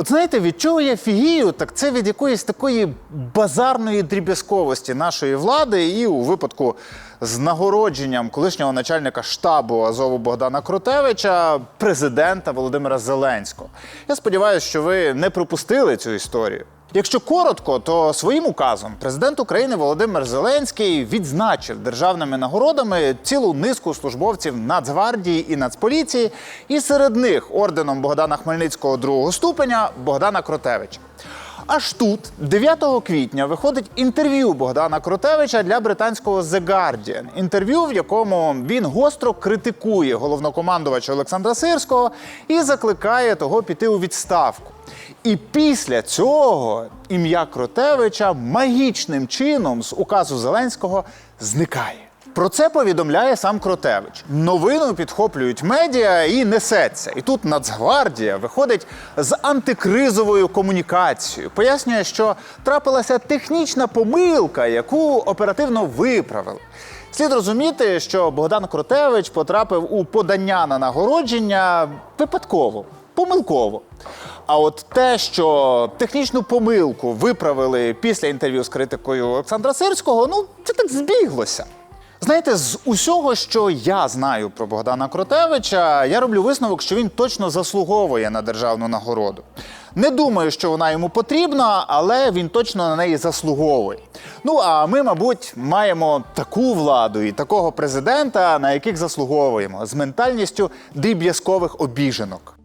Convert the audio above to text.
От знаєте, від чого я фігію, так це від якоїсь такої базарної дріб'язковості нашої влади, і у випадку з нагородженням колишнього начальника штабу Азову Богдана Крутевича, президента Володимира Зеленського. Я сподіваюся, що ви не пропустили цю історію. Якщо коротко, то своїм указом президент України Володимир Зеленський відзначив державними нагородами цілу низку службовців Нацгвардії і Нацполіції, і серед них орденом Богдана Хмельницького другого ступеня Богдана Кротевича. Аж тут, 9 квітня, виходить інтерв'ю Богдана Кротевича для британського The Guardian. Інтерв'ю, в якому він гостро критикує головнокомандувача Олександра Сирського і закликає того піти у відставку. І після цього ім'я Кротевича магічним чином з указу Зеленського зникає. Про це повідомляє сам Кротевич. Новину підхоплюють медіа і несеться. І тут Нацгвардія виходить з антикризовою комунікацією. Пояснює, що трапилася технічна помилка, яку оперативно виправили. Слід розуміти, що Богдан Кротевич потрапив у подання на нагородження випадково, помилково. А от те, що технічну помилку виправили після інтерв'ю з критикою Олександра Сирського, ну це так збіглося. Знаєте, з усього, що я знаю про Богдана Кротевича, я роблю висновок, що він точно заслуговує на державну нагороду. Не думаю, що вона йому потрібна, але він точно на неї заслуговує. Ну а ми, мабуть, маємо таку владу і такого президента, на яких заслуговуємо з ментальністю дріб'язкових обіженок.